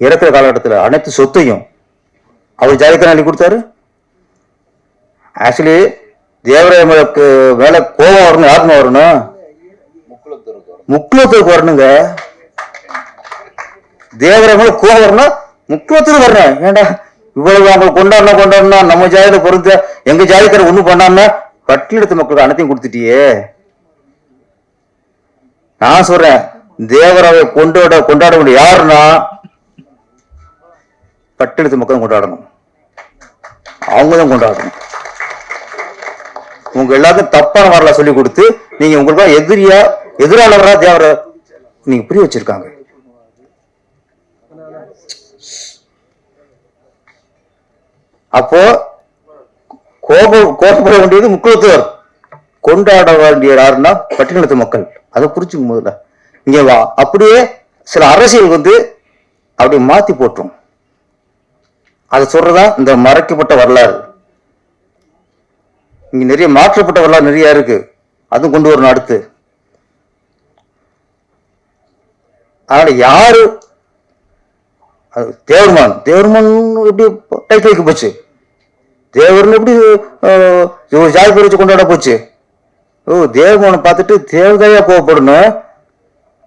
இறக்குற காலகட்டத்தில் அனைத்து சொத்தையும் அவர் ஜாதிக்காரன் அள்ளி கொடுத்தாரு. ஆக்சுவலி தேவராயமலுக்கு மேல கோபம் வரணும் யாருன்னு வரணும்? முக்குலத்துக்கு வரணுங்க. தேவராய கோபம் வரணும் முக்குலத்துக்கு வரணும். ஏண்டா? இவ்வளவு அவங்க கொண்டாடணும் கொண்டாடணும் நம்ம ஜாதியில பொறுத்த எங்க ஜாதிக்கார ஒண்ணும் பண்ணாம பட்டியலத்து மக்களுக்கு அனைத்தையும் கொடுத்துட்டியே. நான் சொல்றேன் தேவராவை கொண்டாட கொண்டாட வேண்டிய யாருன்னா பட்டியலத்து மக்கள் கொண்டாடணும். அவங்க தான் கொண்டாடணும். உங்க எல்லாருக்கும் தப்பான வரலாறு சொல்லி கொடுத்து நீங்க உங்களுக்கு எதிரியா எதிரானவரா தேவர நீங்க புரிய வச்சிருக்காங்க. அப்போ கோபம் கோபப்பட வேண்டியது முக்கியத்துவர் கொண்டாட வேண்டிய யாருன்னா பட்டினத்து மக்கள். அதை புரிச்சுக்கும் முதல்ல இங்க வா அப்படியே சில அரசியல் வந்து அப்படி மாத்தி போட்டுரும். அதை சொல்றதா? இந்த மறைக்கப்பட்ட வரலாறு. இங்க நிறைய மாற்றப்பட்ட வரலாறு நிறைய இருக்கு. அதுவும் கொண்டு வரணும் அடுத்து. அதனால யாரு? அது தேவர்மான். தேவர்மான் எப்படி டைட்டில் வைக்க போச்சு? தேவர்னு எப்படி அஹ், ஒரு ஜாதி பேர் வச்சு கொண்டாட போச்சு? ஓ தேவர்மானை பார்த்துட்டு தேவதையா கோவப்படணும்.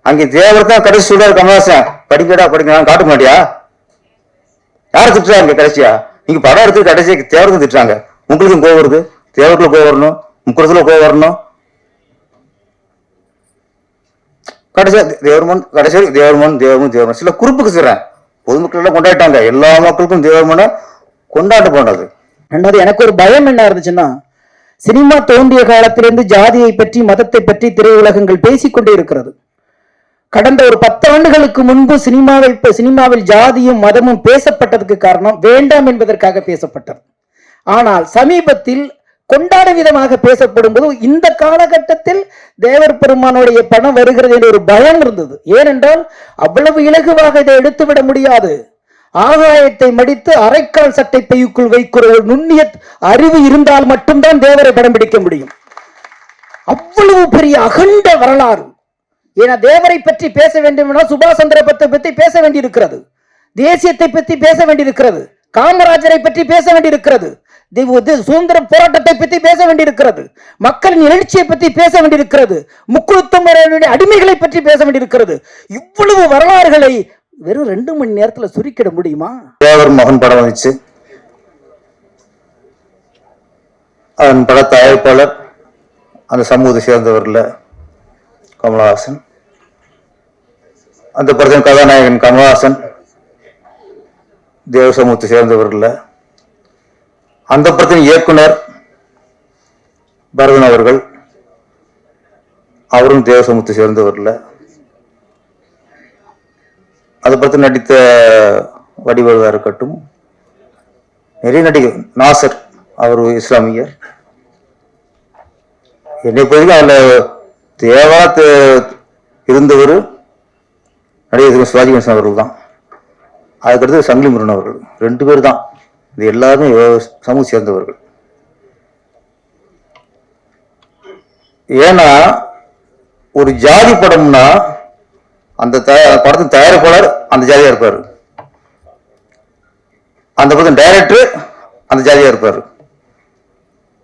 அங்கே தேவர் தான் கடைசி சொல்றாரு கமலாசன் படிக்கடா படிக்கலாம். காட்ட மாட்டியா? யாரை திட்டுறாங்க கடைசியா? நீங்க படம் எடுத்து கடைசியா தேவருக்கு திட்டுறாங்க. உங்களுக்கும் கோவம் வருது. தேவருக்குள்ள கோவம் வரணும். முக்குறத்துல கோவம் வரணும். கடைசியா தேவர்மன் கடைசியா தேவர்மன் தேவர்மன் தேவர்மன். சில குறிப்புக்கு சொல்றேன். பொதுமக்கள் எல்லாம் கொண்டாடிட்டாங்க. எல்லா மக்களுக்கும் தேவர்மனை கொண்டாட போனது. ரெண்டாவது எனக்கு ஒரு பயம் என்ன இருந்துச்சுன்னா சினிமா தோன்றிய காலத்திலிருந்து ஜாதியை பற்றி மதத்தை பற்றி திரையுலகங்கள் பேசிக்கொண்டே இருக்கிறது. கடந்த ஒரு பத்து ஆண்டுகளுக்கு முன்பு சினிமாவில் இப்ப சினிமாவில் ஜாதியும் மதமும் பேசப்பட்டதுக்கு காரணம் வேண்டாம் என்பதற்காக பேசப்பட்டது. ஆனால் சமீபத்தில் கொண்டாட விதமாக பேசப்படும் போது இந்த காலகட்டத்தில் தேவர் பெருமானுடைய பணம் வருகிறது என்ற ஒரு பயம் இருந்தது. ஏனென்றால் அவ்வளவு இலகுவாக இதை எடுத்துவிட முடியாது. ஆகாயத்தை மடித்து அரைக்கால் சட்டை பையுக்குள் வைக்கிற ஒரு நுண்ணிய அறிவு இருந்தால் மட்டும்தான் தேவரை படம் பிடிக்க முடியும். அவ்வளவு பெரிய அகண்ட வரலாறு. ஏன்னா தேவரை பற்றி பேச வேண்டும் என்றால் சுபாஷ் சந்திர பத்தை பற்றி பேச வேண்டியிருக்கிறது. தேசியத்தை பற்றி பேச வேண்டியிருக்கிறது. காமராஜரை பற்றி பேச வேண்டியிருக்கிறது. சுதந்திர போராட்டத்தை பற்றி பேச வேண்டியிருக்கிறது. மக்களின் எழுச்சியை பற்றி பேச வேண்டியிருக்கிறது. முக்குழுத்தம் அடிமைகளை பற்றி பேச வேண்டியிருக்கிறது. இவ்வளவு வரலாறுகளை வெறும் ரெண்டு மணி நேரத்தில் சுருக்கிட முடியுமா? தேவர் மகன் படம் வந்துச்சு. அதன் பட தயாரிப்பாளர் அந்த சமூகத்தை சேர்ந்தவர்ல கமலஹாசன். அந்த படத்தின் கதாநாயகன் கமலஹாசன் தேவசமூர்த்தி சமூகத்தை சேர்ந்தவர்ல அந்த படத்தின் இயக்குனர் பரதன் அவர்கள். அவரும் தேவசமூர்த்தி சமூகத்தை சேர்ந்தவர்ல அதை பற்றி நடித்த வடிவதாக இருக்கட்டும் நிறைய நடிகர் நாசர் அவர் இஸ்லாமியர். என்னை பொறுத்தவரைக்கும் அதில் தேவா இருந்தவர் நடிகர் சிவாஜி கணேசன் அவர்கள் தான். அதுக்கடுத்து சங்கிலி முருகன் அவர்கள். ரெண்டு பேர் தான். இது எல்லாருமே சமூக சேர்ந்தவர்கள். ஏன்னா ஒரு ஜாதி படம்னா அந்த படத்தின் தயாரிப்பாளர் அந்த ஜாதியா இருப்பாரு. அந்த படத்தின் டைரக்டர் அந்த ஜாதியா இருப்பாரு.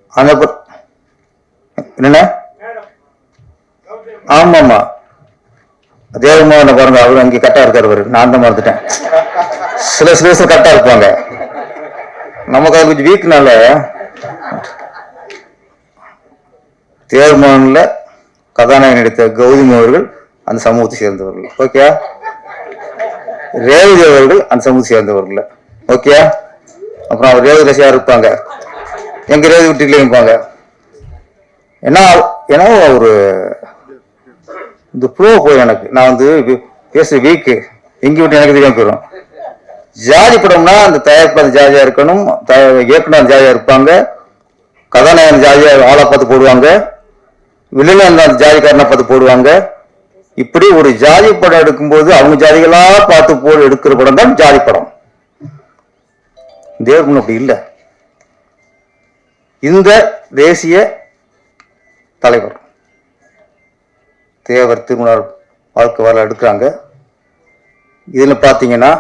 அந்த ப- என்னண்ணே ஆமா ஆமா தேவமோகன பாருங்க அவரு அங்கே கரெக்டா இருக்கார் அவர் நான் தான் மறந்துட்டேன். சில சில விஷயம் கரெக்டா இருப்பாங்க. நமக்கு அது கொஞ்சம் வீக்னால தேவமோகன்ல கதாநாயகன் நடித்த கௌதமி அவர்கள் அந்த சமூகத்தை சேர்ந்தவர்கள். ஓகே ரேவதி அவர்கள் அந்த சமூகத்தை சேர்ந்தவர்கள். ஓகே அப்புறம் அவர் ரேவதி ரசியா இருப்பாங்க. எங்க ரேவதி வீட்டுக்குள்ளே இருப்பாங்க. ஏன்னா ஏன்னா ஒரு இந்த ப்ரோ போயிடும் எனக்கு. நான் வந்து வி- பேச வீக்கு எங்க விட்டு எனக்கு தெரியாம போயிடும் ஜாதி படம்னா அந்த தயாரிப்பாளர் ஜாதியா இருக்கணும். த- இயக்குனர் ஜாதியா இருப்பாங்க. கதாநாயகன் ஜாதியா ஆளை பார்த்து போடுவாங்க. வில்லன் அந்த ஜாதிக்காரனை பார்த்து போடுவாங்க. இப்படி ஒரு ஜாதி படம் எடுக்கும்போது அவங்க ஜாதிகளா பார்த்து போ எடுக்கிற படம் தான் ஜாதி படம். தேவகுணம் அப்படி இல்லை. இந்த தேசிய தலைவர். தேவர் திருமணர் வாழ்க்கை வரலாறு எடுக்கிறாங்க. இதில் பார்த்தீங்கன்னா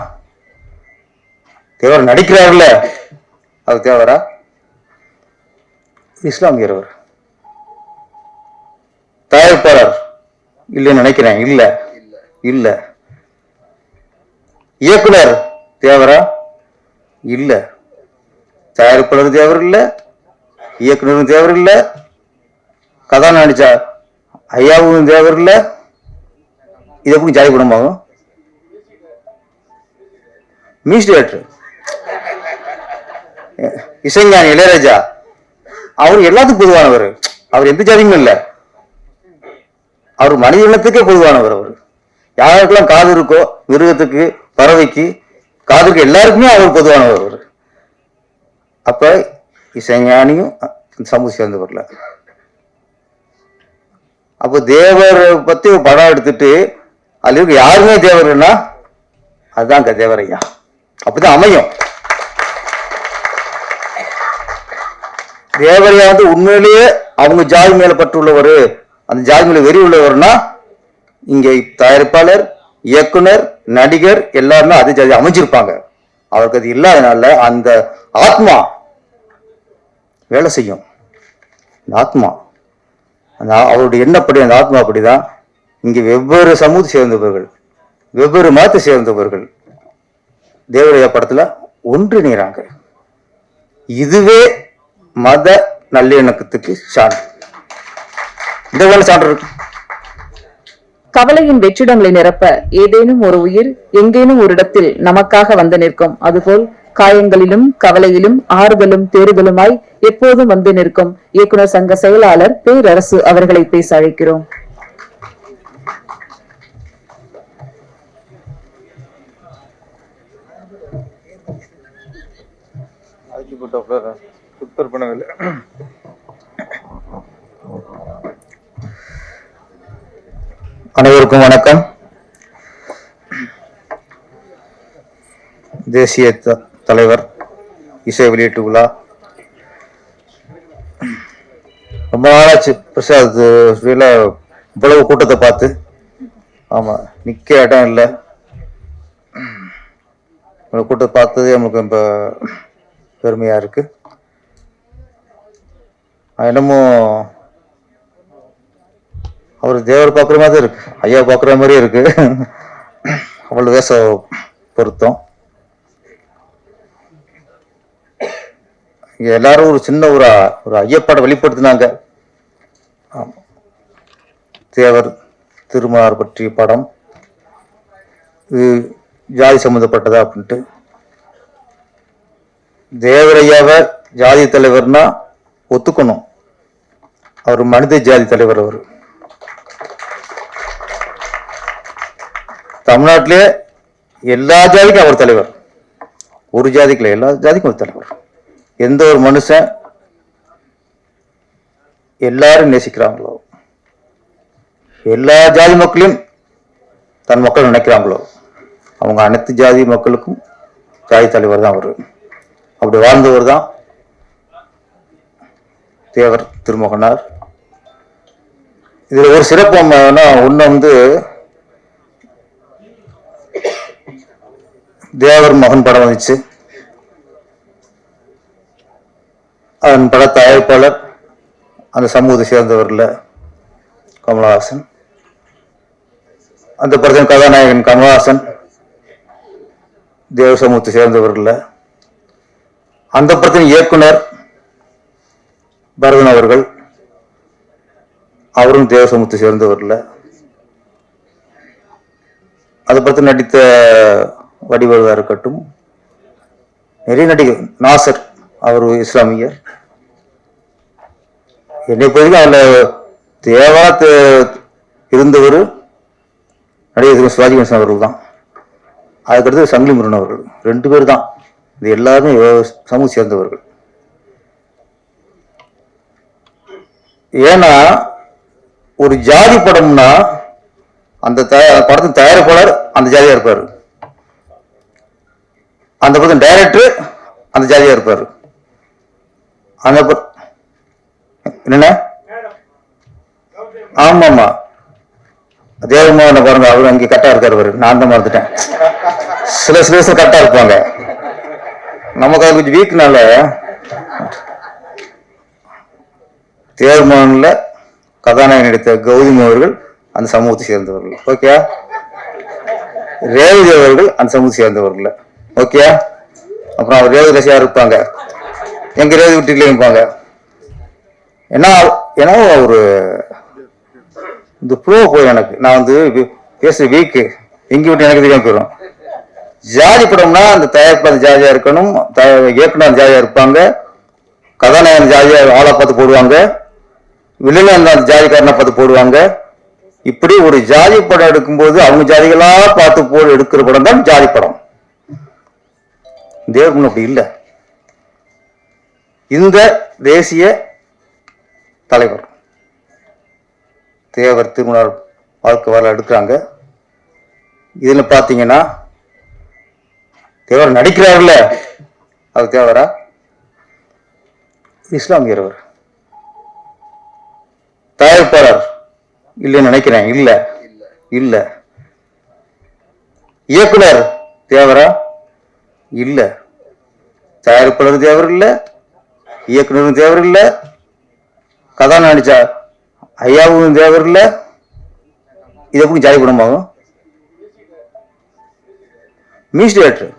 தேவர் நடிக்கிறாருல்ல அது தேவரா? இஸ்லாமியர் அவர். தயாரிப்பாளர் இல்லைன்னு நினைக்கிறேன் இல்ல. இல்ல. இயக்குனர் தேவரா? இல்ல. தயாரிப்பாளர் தேவர் இல்ல இயக்குனரும் தேவர் இல்ல கதாநாயகன் ஐயாவும் தேவர் இல்ல இதை எப்படி ஜாதி குடும்பமாகும் மியூசிக் இசைஞானி இளையராஜா. அவர் எல்லாத்துக்கும் பொதுவானவர். அவர் எந்த ஜாதியும் இல்லை. அவர் மனித இனத்துக்கே பொதுவானவர் அவர். யாருக்கெல்லாம் காது இருக்கோ மிருகத்துக்கு பறவைக்கு காதுக்கு எல்லாருக்குமே அவர் பொதுவானவர் அவர். அப்ப இசைஞானியும் இந்த சமூக சேர்ந்தவர்ல. அப்போ தேவர் பத்தி ஒரு படம் எடுத்துட்டு அதுல இருக்க யாருமே தேவர்னா? அதுதான் தேவரையா. அப்படிதான் அமையும். தேவரையா வந்து உண்மையிலேயே அவங்க ஜாதி மேல பட்டுள்ளவர் அந்த ஜாதி மேல வெறி உள்ளவர்னா இங்க தயாரிப்பாளர் இயக்குனர் நடிகர் எல்லாருமே அது ஜாதி அமைஞ்சிருப்பாங்க. அவருக்கு அது இல்லாதனால அந்த ஆத்மா வேலை செய்யும். ஆத்மா அந்த அவருடைய எண்ணப்படி அந்த ஆத்மா அப்படிதான் இங்க வெவ்வேறு சமூகத்தை சேர்ந்தவர்கள் வெவ்வேறு மதத்தை சேர்ந்தவர்கள். தேவரையா படத்துல ஒன்றிணைகிறாங்க இதுவே மத நல்லிணக்கத்துக்கு சான்று. இந்த வேலை சான்று இருக்கு. கவலையின் வெற்றிடங்களை நிரப்ப ஏதேனும் ஒரு உயிர் எங்கேனும் ஒரு இடத்தில் நமக்காக வந்து நிற்கும். அதுபோல் காயங்களிலும் கவலையிலும் ஆறுதலும் தேறுதலுமாய் எப்போதும் வந்து நிற்கும் இயக்குனர் சங்க செயலாளர் பேரரசு அவர்களை பேச அழைக்கிறோம். ப்ரிப்பேர் பண்ணவில்லை அனைவருக்கும் வணக்கம். தேசிய தலைவர் இசை வெளியீட்டு விழா. ரொம்ப நாளாச்சு. பிரசாத் வீல இவ்வளவு கூட்டத்தை பார்த்து. ஆமா நிக்க இடம் இல்லை. இவ்வளவு கூட்டத்தை பார்த்ததே நமக்கு ரொம்ப பெருமையா இருக்கு. இன்னமும் அவர் தேவர் பார்க்குற மாதிரி இருக்கு. ஐயா பார்க்குற மாதிரியே இருக்கு. அவ்வளோ வேச பொருத்தம். இங்க எல்லாரும் ஒரு சின்ன ஒரு ஒரு ஐயப்பாடை வெளிப்படுத்தினாங்க. ஆமா. தேவர் திருமணார் பற்றிய படம். இது ஜாதி சம்மந்தப்பட்டதா அப்படின்ட்டு. தேவரையாவை ஜாதி தலைவர்னா ஒத்துக்கணும். அவர் மனித ஜாதி தலைவர் அவர். தமிழ்நாட்டிலே எல்லா ஜாதிக்கும் அவர் தலைவர். ஒரு ஜாதிக்குள்ள எல்லா ஜாதிக்கும் ஒரு தலைவர். எந்த ஒரு மனுஷன் எல்லாரும் நேசிக்கிறாங்களோ எல்லா ஜாதி மக்களையும் தன் மக்கள் நினைக்கிறாங்களோ அவங்க அனைத்து ஜாதி மக்களுக்கும் ஜாதி தலைவர் தான் அவர். அப்படி வாழ்ந்தவர் தான் தேவர் திருமகனார். இதில் ஒரு சிறப்பு ஒன்று வந்து தேவர் மகன் படம் வந்துச்சு. அதன் பட தயாரிப்பாளர் அந்த சமூகத்தை சேர்ந்தவரில் கமலஹாசன். அந்த படத்தின் கதாநாயகன் கமலஹாசன் தேவ சமூகத்தை சேர்ந்தவர்ல அந்த படத்தின் இயக்குனர் பரதன் அவர்கள். அவரும் தேவ சமூகத்தை சேர்ந்தவர்ல அதை பற்றி நடித்த வடிவதா இருக்கட்டும் நிறைய நடிகர் நாசர். அவர் இஸ்லாமியர். என்னை பொறுத்தவரைக்கும் அதில் தேவா இருந்தவர் நடிகர் சிவாஜி கணேசன் அவர்கள் தான். அதுக்கடுத்து சங்கிலி முருகன் அவர்கள். ரெண்டு பேர் தான். இது எல்லாருமே சமூக சேர்ந்தவர்கள். ஏன்னா ஒரு ஜாதி படம்னா அந்த தயா- படத்தின் தயாரிப்பாளர் அந்த ஜாதியாக இருப்பார். அந்த படத்தின் டைரக்டர் அந்த ஜாதியாக இருப்பார். அங்க என்னண்ணா? ஆமா ஆமா தேவமோகனை பாருங்க அவரு அங்கே கரெக்டா இருக்காரு அவரு நான் தான் மறந்துட்டேன். சில சில கரெக்டா இருப்பாங்க. நமக்கு அது கொஞ்சம் வீக்னால தேர்மானில் கதாநாயகன் நடித்த கௌதமி அவர்கள் அந்த சமூகத்தை சேர்ந்தவர்கள். ஓகே ரேவதி அவர்கள் அந்த சமூகத்தை சேர்ந்தவர்கள். ஓகே அப்புறம் அவர் ரேவதி ரசிகா இருப்பாங்க. எங்கள் ரேவதி வீட்டிலேயும் இருப்பாங்க. ஏன்னா ஏன்னா ஒரு இந்த ப்ரோ போய் எனக்கு நான் வந்து பேசுகிற பேச வீக்கு எங்கள் விட்டு எனக்கு தெரியாமல் போயிடும் ஜாதி படம்னா அந்த தயாரிப்பாளர் ஜாதியாக இருக்கணும் த- இயக்குனர் ஜாதியாக இருப்பாங்க கதாநாயகன் ஜாதியாக ஆளாக பார்த்து போடுவாங்க வில்லன் அந்த ஜாதிக்காரனை பார்த்து போடுவாங்க. இப்படி ஒரு ஜாதி படம் எடுக்கும்போது அவங்க ஜாதிகளாக பார்த்து போல் எடுக்கிற படம் தான் ஜாதி படம். தேவன் அப்படி இல்லை. இந்த தேசிய தலைவர். தேவர் திருமண வாழ்க்கை வரலாறு எடுக்கிறாங்க. இதுல பாத்தீங்கன்னா தேவர் நடிக்கிறார்ல அது தேவரா? இஸ்லாமியரவர் தயாரிப்பாளர் இல்லைன்னு நினைக்கிறேன். இல்ல. இல்ல. இயக்குனர் தேவரா? இல்ல. தயாரிப்பாளர் தேவர் இல்ல. இயக்குனரும் தேவர் இல்ல ஐயாவும் தேவர் இல்ல இது எப்படி ஜாதி படமாகும் மியூசிக் டைரக்டர்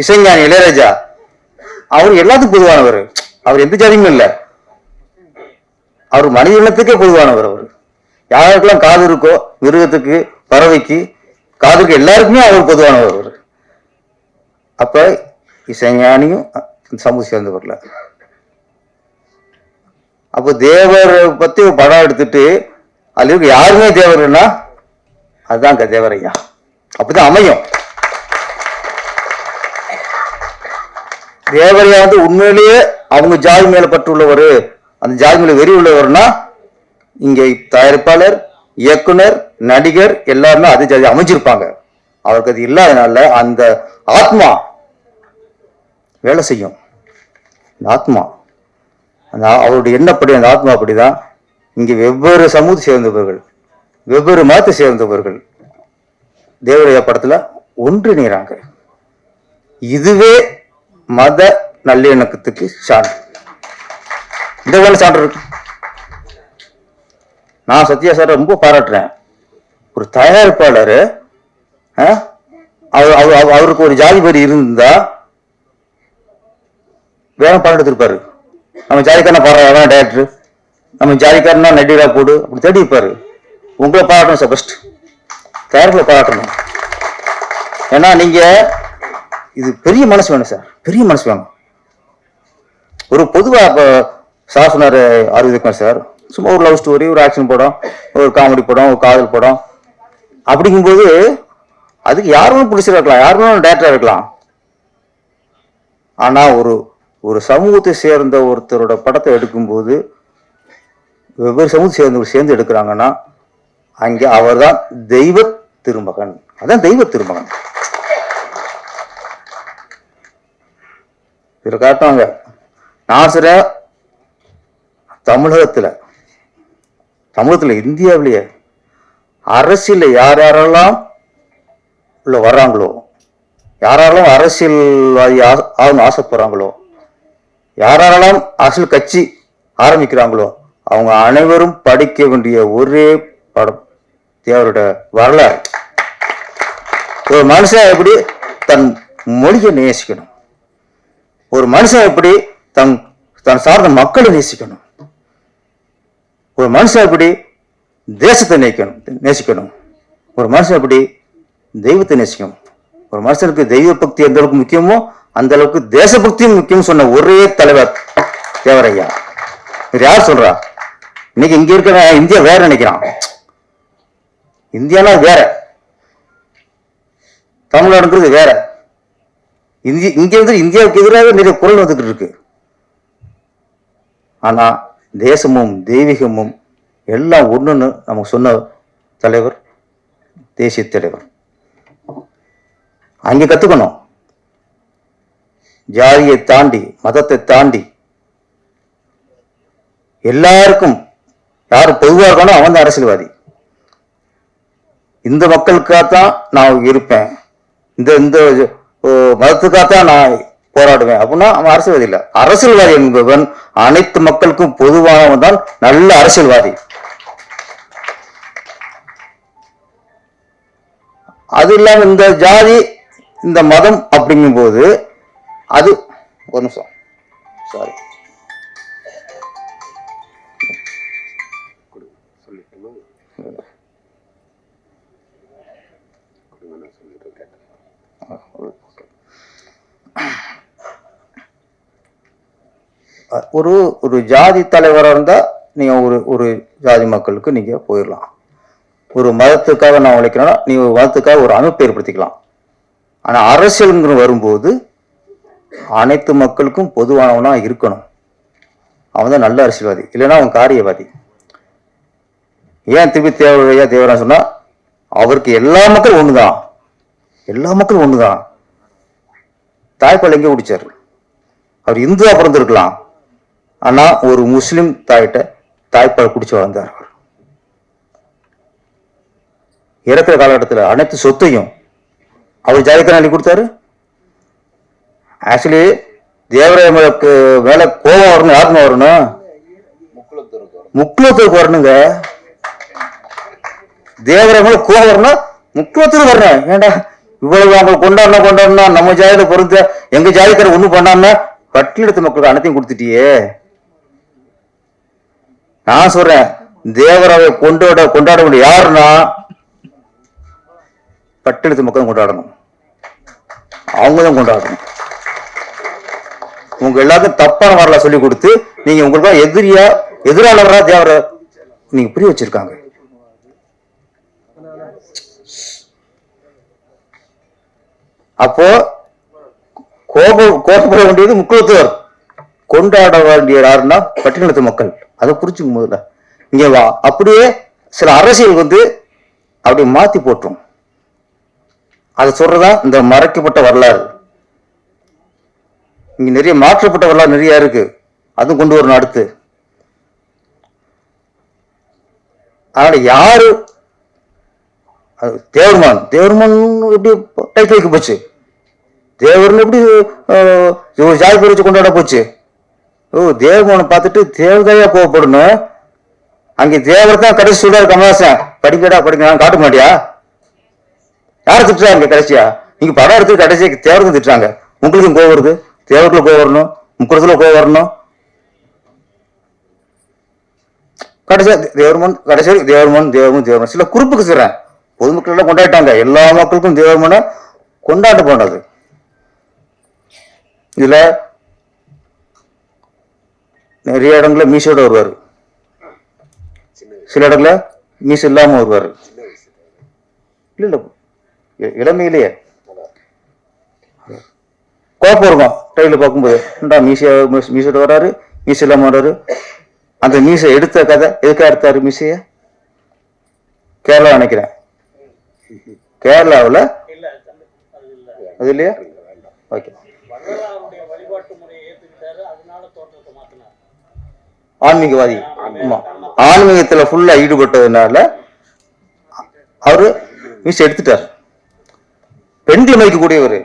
இசைஞானி இளையராஜா அவர் எல்லாத்துக்கும் பொதுவானவர். அவர் எந்த ஜாதியும் இல்லை. அவர் மனித இனத்துக்கே பொதுவானவர் அவர். யாருக்கெல்லாம் காது இருக்கோ மிருகத்துக்கு பறவைக்கு காதுக்கு எல்லாருக்குமே அவர் பொதுவானவர் அவர். அப்ப இசைஞானியும் சமூக சமூகம் சேர்ந்தவர்ல. அப்போ தேவர் பத்தி படம் எடுத்துட்டு அதுல இருக்க யாருமே தேவர்னா? அதுதான் தேவரையா. அப்படிதான் அமையும். தேவரையா வந்து உண்மையிலேயே அவங்க ஜாதி மேல பட்டுள்ளவர் உள்ளவர் அந்த ஜாதி மேல வெறி உள்ளவர்னா இங்க தயாரிப்பாளர் இயக்குனர் நடிகர் எல்லாருமே அது ஜாதி அமைஞ்சிருப்பாங்க. அவருக்கு அது இல்லாதனால அந்த ஆத்மா வேலை செய்யும். இந்த ஆத்மா. அந்த அவருடைய எண்ணப்படி அந்த ஆத்மா அப்படிதான். இங்க வெவ்வேறு சமூகத்தை சேர்ந்தவர்கள் வெவ்வேறு மதத்தை சேர்ந்தவர்கள் தேவரையா படத்துல ஒன்றிணைகிறாங்க இதுவே மத நல்லிணக்கத்துக்கு சான்று. இந்த வேலை சான்று இருக்கு. நான் சத்யா சார் ரொம்ப பாராட்டுறேன். ஒரு தயாரிப்பாளர் அவருக்கு ஒரு ஜாதிபதி இருந்தால் இருந்தா வேற படம் எடுத்திருப்பாரு. நம்ம ஜாதிக்காரனா பாடுறா டேரக்டர் நம்ம ஜாதிக்காரனா நடிகரா போடு அப்படி தேடி இருப்பாரு. உங்களை பாராட்டணும் சார் ஃபஸ்ட் தயாரிப்புல பாராட்டணும். ஏன்னா நீங்க இது பெரிய மனசு வேணும் சார் பெரிய மனசு வேணும். ஒரு பொதுவாக இப்போ சார் சொன்னார் ஆரோக்கியக்குமார் சார் சும்மா ஒரு லவ் ஸ்டோரி ஒரு ஆக்ஷன் படம் ஒரு காமெடி படம் ஒரு காதல் படம். அப்படிங்கும்போது அதுக்கு யாருமே பிடிச்சிருக்கலாம் யாருமே டேரக்டர் இருக்கலாம். ஆனா ஒரு ஒரு சமூகத்தை சேர்ந்த ஒருத்தரோட படத்தை எடுக்கும்போது வெவ்வேறு சமூகத்தை சேர்ந்து சேர்ந்து எடுக்கிறாங்கன்னா அங்கே அவர்தான் தெய்வ திருமகன். அதான் தெய்வ திருமகன். இதில் காட்டுவாங்க. நான் தமிழகத்தில் தமிழகத்துல இந்தியாவிலேயே அரசியல்ல யார் யாரெல்லாம் உள்ள வர்றாங்களோ யாரெல்லாம் அரசியல்வாதி ஆ- ஆகணும்னு ஆசைப்படுறாங்களோ யாரெல்லாம் அரசியல் கட்சி ஆரம்பிக்கிறாங்களோ அவங்க அனைவரும் படிக்க வேண்டிய ஒரே படம் தேவரோட வரலாறு. ஒரு மனுஷன் எப்படி தன் மொழியை நேசிக்கணும்? ஒரு மனுஷன் எப்படி தன் தன் சார்ந்த மக்களை நேசிக்கணும்? ஒரு மனுஷன் எப்படி தேசத்தை நேசிக்கணும் நேசிக்கணும்? ஒரு மனுஷன் எப்படி தெய்வத்தை நேசிக்கணும்? ஒரு மனுஷனுக்கு தெய்வ பக்தி எந்த அளவுக்கு முக்கியமோ அந்த அளவுக்கு தேசபக்தியும் முக்கியம் சொன்ன ஒரே தலைவர் தேவரையா. இது யார் சொல்றா? இன்னைக்கு இங்க இருக்கிற இந்தியா வேற நினைக்கிறான். இந்தியானா வேற. தமிழ்நாடுங்கிறது வேற. இந்திய இங்க வந்து இந்தியாவுக்கு எதிராக நிறைய குரல் வந்துகிட்டு இருக்கு. ஆனா தேசமும் தெய்வீகமும் எல்லாம் ஒண்ணுன்னு நமக்கு சொன்ன தலைவர் தேசிய தலைவர். அங்க கத்துக்கணும். ஜாதியை தாண்டி மதத்தை தாண்டி எல்லாருக்கும் யார் பொதுவா இருக்கானோ அவன் தான் அரசியல்வாதி. இந்த மக்களுக்காகத்தான் நான் இருப்பேன். இந்த இந்த மதத்துக்காகத்தான் நான் போராடுவேன். அப்படின்னா அவன் அரசியல்வாதி இல்லை. அரசியல்வாதி என்பவன் அனைத்து மக்களுக்கும் பொதுவானவன் தான் நல்ல அரசியல்வாதி. அது இல்லாம இந்த ஜாதி இந்த மதம் அப்படிங்கும்போது அது ஒரு நிமிஷம். சாரி ஒரு ஒரு ஜாதி தலைவராக இருந்தால் நீங்கள் ஒரு ஒரு ஜாதி மக்களுக்கு நீங்கள் போயிடலாம் ஒரு மதத்துக்காக நான் உழைக்கிறேன்னா நீ ஒரு மதத்துக்காக ஒரு அமைப்பு ஏற்படுத்திக்கலாம். ஆனால் அரசியலுங்கிற வரும்போது அனைத்து மக்களுக்கும் பொதுவானவனா இருக்கணும். அவன் தான் நல்ல அரசியல்வாதி. இல்லைன்னா அவன் காரியவாதி. ஏன் திருப்பி தேவையா தேவரா சொன்னா அவருக்கு எல்லா மக்களும் ஒண்ணுதான். எல்லா மக்களும் ஒண்ணுதான். தாய்ப்பால் எங்கே குடிச்சார்? அவர் இந்துவா பிறந்திருக்கலாம். ஆனா ஒரு முஸ்லிம் தாயிட்ட தாய்ப்பால் குடிச்சு வளர்ந்தார் அவர். இறக்குற காலகட்டத்தில் அனைத்து சொத்தையும் அவர் ஜாதிக்காரன் கொடுத்தாரு. ஆக்சுவலி தேவராய மேலக்கு மேல கோபம் வரணும் யாருன்னு வரணும்? முக்குலத்துக்கு வரணுங்க. தேவராய கோபம் வரணும் முக்குலத்துக்கு வரணும். ஏன்டா? இவ்வளவு அவங்க கொண்டாடணும் கொண்டாடணும் நம்ம ஜாதியில பொறுத்த எங்க ஜாதிக்கார ஒண்ணும் பண்ணாம கட்டிலெடுத்த மக்களுக்கு அனைத்தையும் கொடுத்துட்டியே. நான் சொல்றேன் தேவராவை கொண்டாட கொண்டாட வேண்டிய யாருன்னா பட்டெழுத்து மக்கள் கொண்டாடணும். அவங்க தான் கொண்டாடணும். உங்க எல்லாருக்கும் தப்பான வரலாறு சொல்லி கொடுத்து நீங்க உங்களுக்கு எதிரியா எதிராளவரா தேவர நீங்க புரிய வச்சிருக்காங்க. அப்போ கோபம் கோபப்பட வேண்டியது முக்கியத்துவர் கொண்டாட வேண்டிய யாருன்னா பட்டினத்து மக்கள். அதை புரிச்சுக்கும் முதல்ல இங்க வா அப்படியே சில அரசியல் வந்து அப்படி மாத்தி போட்டுரும். அதை சொல்றதா இந்த மறைக்கப்பட்ட வரலாறு. இங்கே நிறைய மாற்றப்பட்ட வரலாறு இருக்குது அதுவும் கொண்டு வரணும் அடுத்து. அதனால் யார்? அது தேவர்மான். தேவர்மான் எப்படி டைட்டிலுக்கு போச்சு? தேவர்னு எப்படி ஒரு ஜாதி பேர் வச்சு கொண்டாட போச்சு? ஓ தேவமானை பார்த்துட்டு தேவதையா கோவப்படணும். அங்கே தேவர் தான் கடைசி சொல்றாரு கமலாசன் படிக்கடா படிக்கிறான் காட்ட மாட்டியா? யாரை திட்டுறாங்க கடைசியா? நீங்க படம் எடுத்து கடைசியா தேவருக்கு திட்டுறாங்க. உங்களுக்கும் கோவம் வருது. தேவருக்குள்ள கோவம் வரணும் முக்குளத்துல கோவம் வரணும். கடைசியா தேவர்மன் கடைசியில் தேவர்மன் தேவர்மன் தேவர்மன் சில குறிப்புக்கு சொல்றேன் பொதுமக்கள் எல்லாம் கொண்டாடிட்டாங்க. எல்லா மக்களுக்கும் தேவர்மனை கொண்டாட்ட போனது. இதுல நிறைய இடங்கள மீசோட வருவாரு. சில இடங்கள்ல மீசு இல்லாம வருவாரு. இல்லை இல்லை. இளமையிலேயே. கோப்பம் இருக்கும் ட்ரெயினில் பார்க்கும்போது. என்னடா மீசையா மீசோட வராரு? மீசை இல்லாம வர்றாரு அந்த மீசை எடுத்த கதை எதுக்காக எடுத்தாரு மீசைய? கேரளா நினைக்கிறேன். கேரளாவில்? அது இல்லையா? ஓகே. ஆன்மீகவாதி. ஆமா. ஆன்மீகத்துல ஃபுல்லா ஈடுபட்டதுனால அவரு மீசை எடுத்துட்டார். பெண்களை மதிக்கக்கூடியவர்.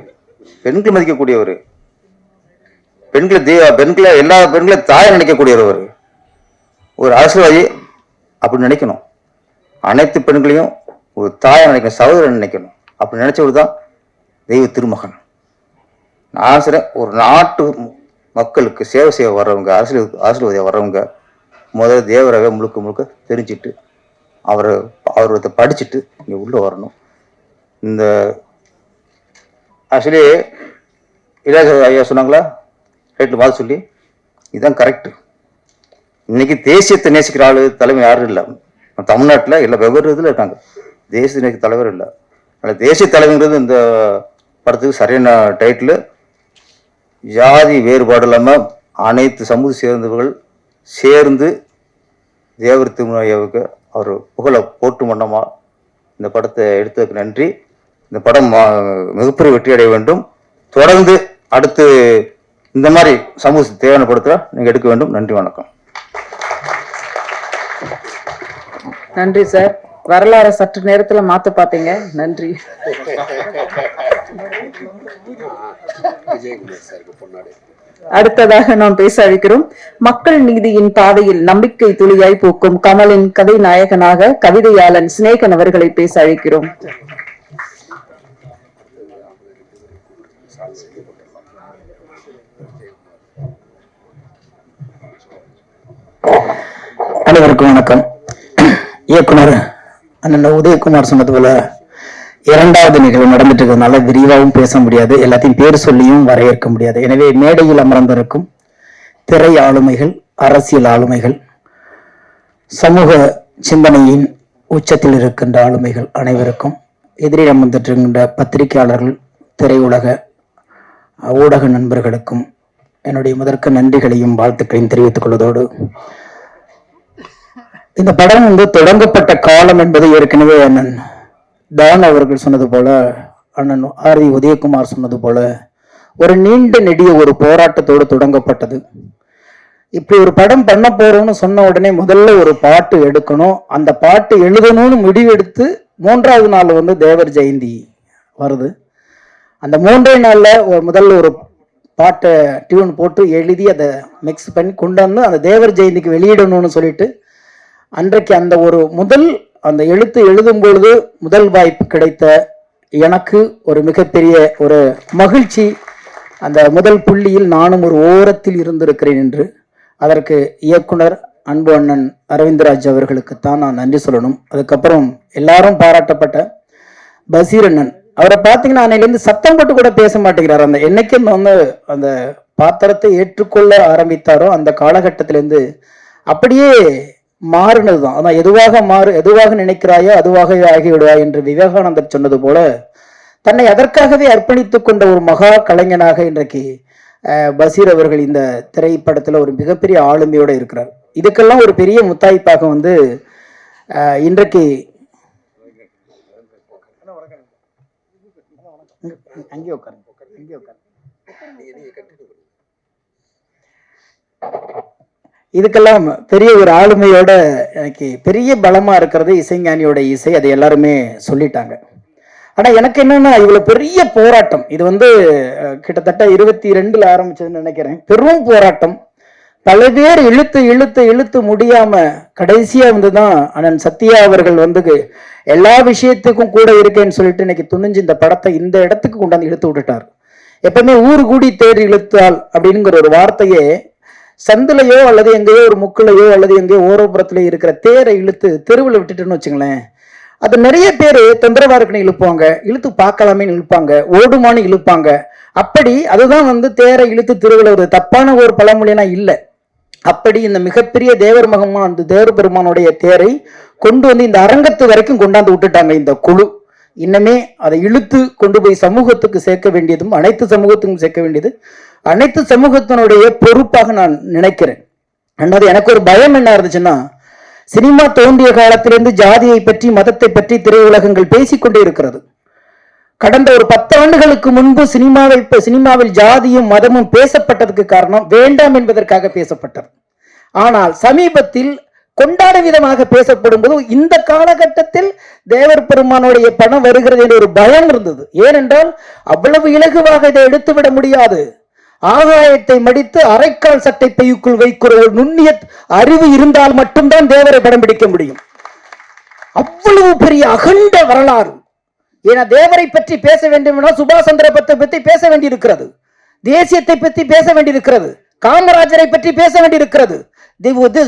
பெண்களை மதிக்கக்கூடியவர். பெண்களை தேவ பெண்களை எல்லா பெண்களை தாயை நினைக்கக்கூடியவர் அவர். ஒரு அரசியல்வாதி அப்படி நினைக்கணும். அனைத்து பெண்களையும் ஒரு தாயை நினைக்கணும் சகோதரன் நினைக்கணும். அப்படி நினைச்சவர் தான் தெய்வ திருமகன். நான் சொல்றேன் ஒரு நாட்டு மக்களுக்கு சேவை செய்ய வர்றவங்க அரசியல் அரசியல்வாதியாக வர்றவங்க முதல்ல தேவராக முழுக்க முழுக்க தெரிஞ்சுட்டு அவரை அவரை படிச்சுட்டு இங்கே உள்ளே வரணும். இந்த ஆக்சுவலி இளைய ஐயா சொன்னாங்களா? ரைட்டில் பார்த்து சொல்லி. இதுதான் கரெக்டு இன்னைக்கு தேசியத்தை நேசிக்கிற ஆள் தலைமை யாரும் இல்லை. தமிழ்நாட்டில் எல்லா வெவ்வேறு இதில் இருக்காங்க. தேசிய நேசிக்க தலைவர் இல்லை. அதனால் தேசிய தலைவங்கிறது இந்த படத்துக்கு சரியான டைட்டில் ஜாதி வேறுபாடு இல்லாமல் அனைத்து சமூக சேர்ந்தவர்கள் சேர்ந்து தேவர் திருமலையாவுக்கு அவர் புகழை போட்டு மன்னமாக இந்த படத்தை எடுத்ததுக்கு நன்றி. இந்த படம் மிகப்பெரிய வெற்றி அடைய வேண்டும். தொடர்ந்து அடுத்து இந்த மாதிரி சமூக தேவைப்படுத்த நீங்கள் எடுக்க வேண்டும். நன்றி வணக்கம். நன்றி சார். வரலாறை சற்று நேரத்துல மாத்த பாத்தீங்க. நன்றி. அடுத்ததாக நாம் பேச அழைக்கிறோம். மக்கள் நீதியின் பாதையில் நம்பிக்கை துளியாய் பூக்கும் கமலின் கதை நாயகனாக கவிதையாளன் சிநேகன் அவர்களை பேச அழைக்கிறோம். அனைவருக்கும் வணக்கம். இயக்குனர் அண்ணன் உதயகுமார் சொன்னது போல இரண்டாவது நிகழ்வு நடந்துட்டு இருக்கிறதுனால விரிவாகவும் பேச முடியாது எல்லாத்தையும் பேர் சொல்லியும் வரையறுக்க முடியாது. எனவே மேடையில் அமர்ந்திருக்கும் திரை ஆளுமைகள் அரசியல் ஆளுமைகள் சமூக சிந்தனையின் உச்சத்தில் இருக்கின்ற ஆளுமைகள் அனைவருக்கும் எதிரில் அமர்ந்திருக்கின்ற இருக்கின்ற பத்திரிகையாளர்கள் திரையுலக ஊடக நண்பர்களுக்கும் என்னுடைய முதற்கு நன்றிகளையும் வாழ்த்துக்களையும் தெரிவித்துக் கொள்வதோடு இந்த படம் வந்து தொடங்கப்பட்ட காலம் என்பது ஏற்கனவே அண்ணன் தான் அவர்கள் சொன்னது போல அண்ணன் ஆர் வி உதயகுமார் சொன்னது போல ஒரு நீண்ட நெடிய ஒரு போராட்டத்தோடு தொடங்கப்பட்டது. இப்படி ஒரு படம் பண்ண போறோம்னு சொன்ன உடனே முதல்ல ஒரு பாட்டு எடுக்கணும். அந்த பாட்டு எழுதணும்னு முடிவெடுத்து மூன்றாவது நாள் வந்து தேவர் ஜெயந்தி வருது. அந்த மூன்றே நாளில் ஒரு முதல்ல ஒரு பாட்டை டியூன் போட்டு எழுதி அதை மிக்ஸ் பண்ணி கொண்டு வந்து அந்த தேவர் ஜெயந்திக்கு வெளியிடணும்னு சொல்லிட்டு அன்றைக்கு அந்த ஒரு முதல் அந்த எழுத்து எழுதும் பொழுது முதல் வாய்ப்பு கிடைத்த எனக்கு ஒரு மிகப்பெரிய ஒரு மகிழ்ச்சி. அந்த முதல் புள்ளியில் நானும் ஒரு ஓரத்தில் இருந்திருக்கிறேன் என்று. அதற்கு இயக்குனர் அன்பு அண்ணன் அரவிந்தராஜ் அவர்களுக்குத்தான் நான் நன்றி சொல்லணும். அதுக்கப்புறம் எல்லாரும் பாராட்டப்பட்ட பசீரண்ணன் அவரை பார்த்தீங்கன்னா அன்னையிலேருந்து சத்தம் போட்டு கூட பேச மாட்டேங்கிறார். அந்த என்னைக்கும் வந்து அந்த பாத்திரத்தை ஏற்றுக்கொள்ள ஆரம்பித்தாரோ அந்த காலகட்டத்திலேருந்து அப்படியே மாறினது தான் அதான் எதுவாக மாறு எதுவாக நினைக்கிறாயோ அதுவாக ஆகிவிடுவாய் என்று விவேகானந்தர் சொன்னது போல தன்னை அதற்காகவே அர்ப்பணித்து கொண்ட ஒரு மகா கலைஞனாக இன்றைக்கு பசீர் அவர்கள் இந்த திரைப்படத்தில் ஒரு மிகப்பெரிய ஆளுமையோட இருக்கிறார். இதுக்கெல்லாம் ஒரு பெரிய முத்தாய்ப்பாக வந்து இன்றைக்கு அங்கே உட்காருங்க அங்கே உட்காருங்க. இதுக்கெல்லாம் பெரிய ஒரு ஆளுமையோட எனக்கு பெரிய பலமா இருக்கிறது இசைஞானியோட இசை அதை எல்லாருமே சொல்லிட்டாங்க. ஆனா எனக்கு என்னன்னா இவ்வளவு பெரிய போராட்டம். இது வந்து கிட்டத்தட்ட இருபத்தி ரெண்டுல ஆரம்பிச்சதுன்னு நினைக்கிறேன். பெரும் போராட்டம். பல பேர் இழுத்து இழுத்து இழுத்து முடியாம கடைசியா வந்துதான் அண்ணன் சத்யா அவர்கள் வந்து எல்லா விஷயத்துக்கும் கூட இருக்கேன்னு சொல்லிட்டு இன்னைக்கு துணிஞ்சு இந்த படத்தை இந்த இடத்துக்கு கொண்டாந்து இழுத்து விட்டுட்டார். எப்பவுமே ஊர் கூடி தேர் இழுத்தால் அப்படிங்கிற ஒரு வார்த்தையே சந்துலையோ அல்லது எங்கேயோ ஒரு முக்கிலையோ அல்லது எங்கேயோ ஓரப்புறத்துலயோ இருக்கிற தேரை இழுத்து தெருவில் விட்டுட்டுன்னு வச்சுங்களேன். அது நிறைய பேர் தொந்தரவா இருக்குன்னு இழுப்பாங்க இழுத்து பார்க்கலாமே இழுப்பாங்க ஓடுமான்னு இழுப்பாங்க. அப்படி அதுதான் வந்து தேரை இழுத்து திருவிழா ஒரு தப்பான ஒரு பழமொழியெல்லாம் இல்லை. அப்படி இந்த மிகப்பெரிய தேவர் மகமான அந்த தேவர் பெருமானுடைய தேரை கொண்டு வந்து இந்த அரங்கத்து வரைக்கும் கொண்டாந்து விட்டுட்டாங்க இந்த குழு. இன்னமே அதை இழுத்து கொண்டு போய் சமூகத்துக்கு சேர்க்க வேண்டியதும் அனைத்து சமூகத்துக்கும் சேர்க்க வேண்டியது. அனைத்து சமூகத்தினுடைய பொறுப்பாக நான் நினைக்கிறேன். ரெண்டாவது எனக்கு ஒரு பயம் என்ன இருந்துச்சுன்னா சினிமா தோன்றிய காலத்திலிருந்து ஜாதியை பற்றி மதத்தை பற்றி திரையுலகங்கள் பேசிக்கொண்டே இருக்கிறது. கடந்த ஒரு பத்து ஆண்டுகளுக்கு முன்பு சினிமாவில் இப்ப சினிமாவில் ஜாதியும் மதமும் பேசப்பட்டதுக்கு காரணம் வேண்டாம் என்பதற்காக பேசப்பட்டது. ஆனால் சமீபத்தில் கொண்டாட விதமாக பேசப்படும் போது இந்த காலகட்டத்தில் தேவர் பெருமானுடைய பணம் வருகிறது என்ற ஒரு பயம் இருந்தது. ஏனென்றால் அவ்வளவு இலகுவாக இதை எடுத்துவிட முடியாது. ஆகாயத்தை மடித்து அரைக்கால் சட்டை பையுக்குள் வைக்கிற ஒரு நுண்ணிய அறிவு இருந்தால் மட்டும்தான் தேவரை படம் பிடிக்க முடியும். அவ்வளவு பெரிய அகண்ட வரலாறு. ஏன்னா தேவரை பற்றி பேச வேண்டும் என்றால் சுபாஷ் சந்திர பத்தை பற்றி பேச வேண்டியிருக்கிறது. தேசியத்தை பற்றி பேச வேண்டியிருக்கிறது. காமராஜரை பற்றி பேச வேண்டியிருக்கிறது.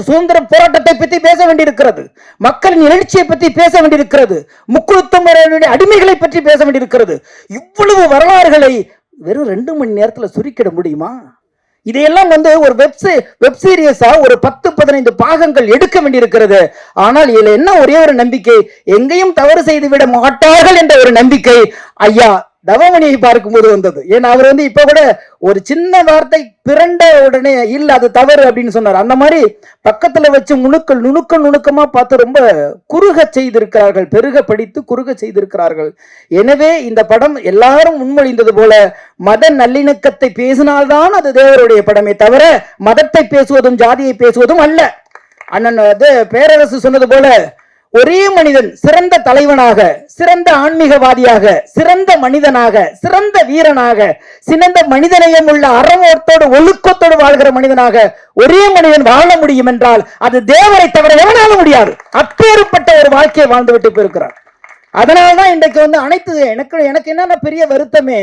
சுதந்திர போராட்டத்தை பற்றி பேச வேண்டியிருக்கிறது. மக்களின் எழுச்சியை பற்றி பேச வேண்டியிருக்கிறது. முக்குழுத்தம் அடிமைகளை பற்றி பேச வேண்டியிருக்கிறது. இவ்வளவு வரலாறுகளை வெறும் ரெண்டு மணி நேரத்தில் சுருக்கிட முடியுமா? இதையெல்லாம் வந்து ஒரு வெப்சீ வெப் சீரியஸா ஒரு பத்து பதினைந்து பாகங்கள் எடுக்க வேண்டியிருக்கிறது. ஆனால் இதுல என்ன ஒரே ஒரு நம்பிக்கை? எங்கேயும் தவறு செய்து விட மாட்டார்கள் என்ற ஒரு நம்பிக்கை. ஐயா தவமணியை பார்க்கும்போது வந்தது. ஏன்னா அவர் வந்து இப்ப கூட ஒரு சின்ன வார்த்தை பிறண்ட உடனே இல்ல அது தவறு அப்படின்னு சொன்னார். அந்த மாதிரி பக்கத்துல வச்சு முணுக்கள் நுணுக்க நுணுக்கமா பார்த்து ரொம்ப குறுக செய்திருக்கிறார்கள். பெருக படித்து குறுக செய்திருக்கிறார்கள். எனவே இந்த படம் எல்லாரும் முன்மொழிந்தது போல மத நல்லிணக்கத்தை பேசினால்தான் அது தேவருடைய படமே தவிர மதத்தை பேசுவதும் ஜாதியை பேசுவதும் அல்ல. அண்ணன் அது பேரரசு சொன்னது போல ஒரே மனிதன் சிறந்த தலைவனாக சிறந்த ஆன்மீகவாதியாக சிறந்த மனிதனாக சிறந்த வீரனாக சிறந்த மனிதநேயம் உள்ள அறமோட்டோடு ஒழுக்கத்தோடு வாழ்கிற மனிதனாக ஒரே மனிதன் வாழ முடியும் என்றால் அது தேவரை தவிர எவனால முடியாது. அப்பேற்பட்ட ஒரு வாழ்க்கையை வாழ்ந்துவிட்டு போயிருக்கிறார் அதனால்தான் இன்றைக்கு வந்து அனைத்து எனக்கு எனக்கு என்னென்ன பெரிய வருத்தமே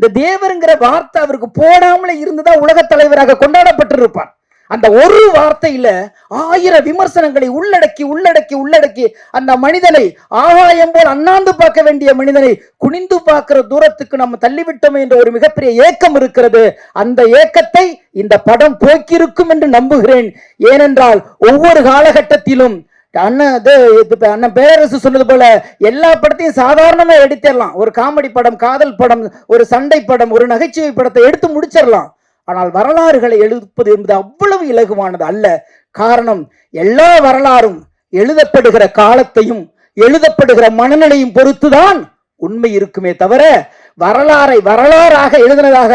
இந்த தேவருங்கிற வார்த்தை அவருக்கு போடாமலே இருந்துதான் உலகத் தலைவராக கொண்டாடப்பட்டிருப்பார். அந்த ஒரு வார்த்தையில ஆயிரம் விமர்சனங்களை உள்ளடக்கி உள்ளடக்கி உள்ளடக்கி அந்த மனிதனை ஆகாயம் போல் அண்ணாந்து பார்க்க வேண்டிய மனிதனை குனிந்து பார்க்கிற தூரத்துக்கு நம்ம தள்ளிவிட்டோம் என்ற ஒரு மிகப்பெரிய ஏக்கம் இருக்கிறது. அந்த ஏக்கத்தை இந்த படம் போக்கியிருக்கும் என்று நம்புகிறேன். ஏனென்றால் ஒவ்வொரு காலகட்டத்திலும் அண்ணன் இது அண்ணன் பேரரசு சொன்னது போல எல்லா படத்தையும் சாதாரணமா எடுத்துடலாம். ஒரு காமெடி படம் காதல் படம் ஒரு சண்டை படம் ஒரு நகைச்சுவை படத்தை எடுத்து முடிச்சிடலாம். ஆனால் வரலாறுகளை எழுப்பது என்பது அவ்வளவு இலகுவானது அல்ல. காரணம் எல்லா வரலாறும் எழுதப்படுகிற காலத்தையும் எழுதப்படுகிற மனநிலையும் பொறுத்துதான் உண்மை இருக்குமே தவிர வரலாறை வரலாறாக எழுதினதாக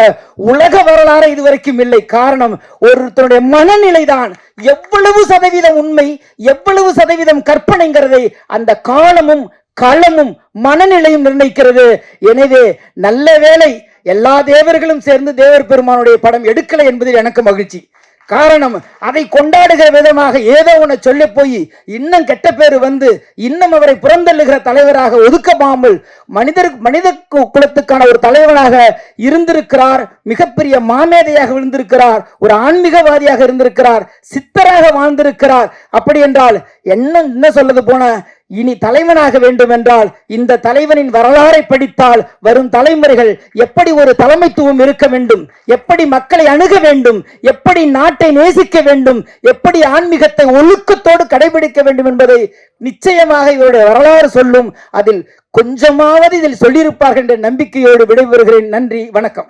உலக வரலாறு இதுவரைக்கும் இல்லை. காரணம் ஒருத்தருடைய மனநிலை தான் எவ்வளவு சதவீதம் உண்மை எவ்வளவு சதவீதம் கற்பனைங்கிறதை அந்த காலமும் களமும் மனநிலையும் நிர்ணயிக்கிறது. எனவே நல்ல வேளை எல்லா தேவர்களும் சேர்ந்து தேவர் பெருமானுடைய படம் எடுக்கலை என்பதில் எனக்கு மகிழ்ச்சி. காரணம் அதை கொண்டாடுகிற விதமாக ஏதோ ஒன்று சொல்ல போய் இன்னும் கெட்ட பேர் வந்து இன்னும் அவரை புறந்தள்ளுகிற தலைவராக ஒதுக்கமாமல் மனிதர் மனித குலத்துக்கான ஒரு தலைவனாக இருந்திருக்கிறார். மிகப்பெரிய மாமேதையாக இருந்திருக்கிறார் ஒரு ஆன்மீகவாதியாக இருந்திருக்கிறார். சித்தராக வாழ்ந்திருக்கிறார். அப்படி என்றால் என்ன என்ன சொல்லது போன இனி தலைவனாக வேண்டுமென்றால் இந்த தலைவனின் வரலாறை படித்தால் வரும் தலைமுறைகள் எப்படி ஒரு தலைமைத்துவம் இருக்க வேண்டும்? எப்படி மக்களை அணுக வேண்டும்? எப்படி நாட்டை நேசிக்க வேண்டும்? எப்படி ஆன்மீகத்தை ஒழுக்கத்தோடு கடைபிடிக்க வேண்டும் என்பதை நிச்சயமாக இவருடைய வரலாறு சொல்லும். அதில் கொஞ்சமாவது இதில் சொல்லியிருப்பார்கள் என்ற நம்பிக்கையோடு விடைபெறுகிறேன். நன்றி. வணக்கம்.